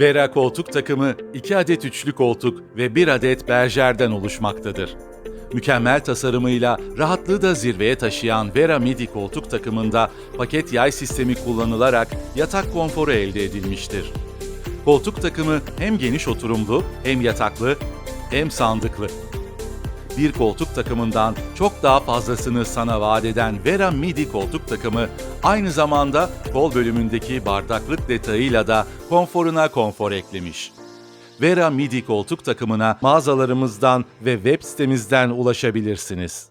Vera koltuk takımı 2 adet üçlü koltuk ve 1 adet berjerden oluşmaktadır. Mükemmel tasarımıyla rahatlığı da zirveye taşıyan Vera Midi koltuk takımında paket yay sistemi kullanılarak yatak konforu elde edilmiştir. Koltuk takımı hem geniş oturumlu, hem yataklı, hem sandıklı. Bir koltuk takımından çok daha fazlasını sana vaat eden Vera Midi koltuk takımı aynı zamanda kol bölümündeki bardaklık detayıyla da konforuna konfor eklemiş. Vera Midi koltuk takımına mağazalarımızdan ve web sitemizden ulaşabilirsiniz.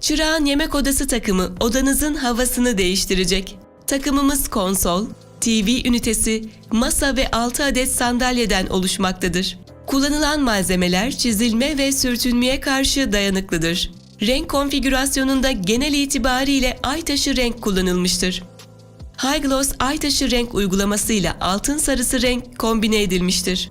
Çırağan yemek odası takımı odanızın havasını değiştirecek. Takımımız konsol, TV ünitesi, masa ve 6 adet sandalyeden oluşmaktadır. Kullanılan malzemeler çizilme ve sürtünmeye karşı dayanıklıdır. Renk konfigürasyonunda genel itibariyle ay taşı renk kullanılmıştır. High Gloss ay taşı renk uygulamasıyla altın sarısı renk kombine edilmiştir.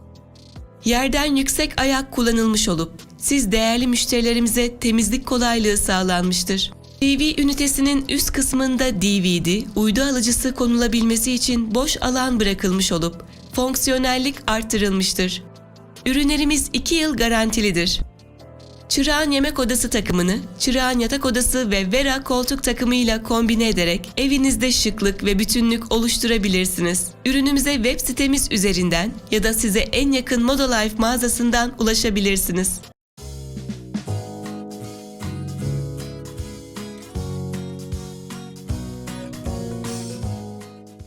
Yerden yüksek ayak kullanılmış olup siz değerli müşterilerimize temizlik kolaylığı sağlanmıştır. TV ünitesinin üst kısmında DVD, uydu alıcısı konulabilmesi için boş alan bırakılmış olup fonksiyonellik arttırılmıştır. Ürünlerimiz 2 yıl garantilidir. Çırağan yemek odası takımını, Çırağan yatak odası ve Vera koltuk takımıyla kombine ederek evinizde şıklık ve bütünlük oluşturabilirsiniz. Ürünümüze web sitemiz üzerinden ya da size en yakın Modalife mağazasından ulaşabilirsiniz.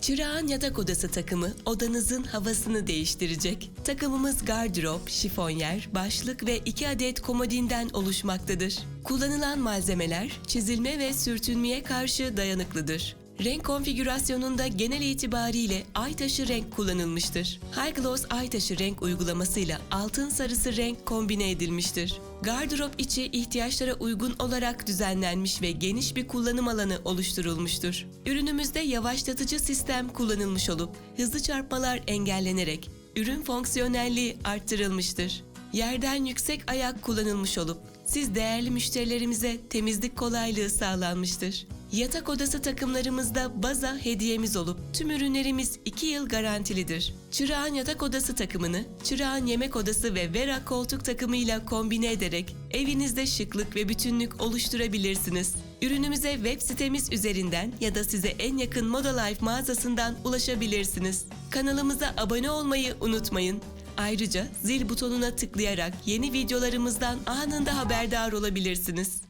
Çırağan yatak odası takımı odanızın havasını değiştirecek. Takımımız gardırop, şifonyer, başlık ve 2 adet komodinden oluşmaktadır. Kullanılan malzemeler çizilme ve sürtünmeye karşı dayanıklıdır. Renk konfigürasyonunda genel itibariyle ay taşı renk kullanılmıştır. High Gloss ay taşı renk uygulamasıyla altın sarısı renk kombine edilmiştir. Gardırop içi ihtiyaçlara uygun olarak düzenlenmiş ve geniş bir kullanım alanı oluşturulmuştur. Ürünümüzde yavaşlatıcı sistem kullanılmış olup hızlı çarpmalar engellenerek ürün fonksiyonelliği arttırılmıştır. Yerden yüksek ayak kullanılmış olup siz değerli müşterilerimize temizlik kolaylığı sağlanmıştır. Yatak odası takımlarımızda baza hediyemiz olup tüm ürünlerimiz 2 yıl garantilidir. Çırağan yatak odası takımını Çırağan yemek odası ve Vera koltuk takımıyla kombine ederek evinizde şıklık ve bütünlük oluşturabilirsiniz. Ürünümüze web sitemiz üzerinden ya da size en yakın Modalife mağazasından ulaşabilirsiniz. Kanalımıza abone olmayı unutmayın. Ayrıca zil butonuna tıklayarak yeni videolarımızdan anında haberdar olabilirsiniz.